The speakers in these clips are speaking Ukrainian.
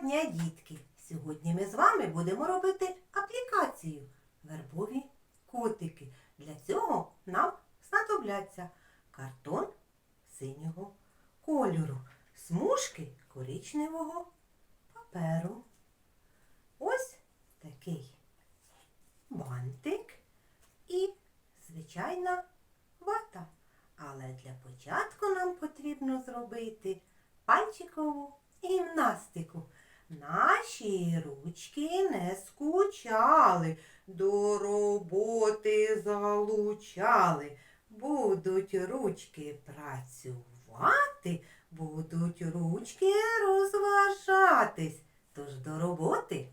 дня, дітки! Сьогодні ми з вами будемо робити аплікацію вербові котики. Для цього нам знадобляться картон синього кольору, смужки коричневого паперу. Ось такий бантик і звичайна вата. Але для початку нам потрібно зробити пальчикову гімнастику. Наші ручки не скучали, до роботи залучали. Будуть ручки працювати, будуть ручки розважатись. Тож до роботи.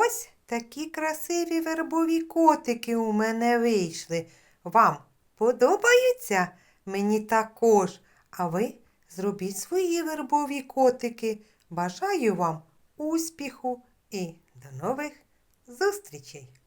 Ось такі красиві вербові котики у мене вийшли. Вам подобаються? Мені також. А ви зробіть свої вербові котики. Бажаю вам успіху і до нових зустрічей!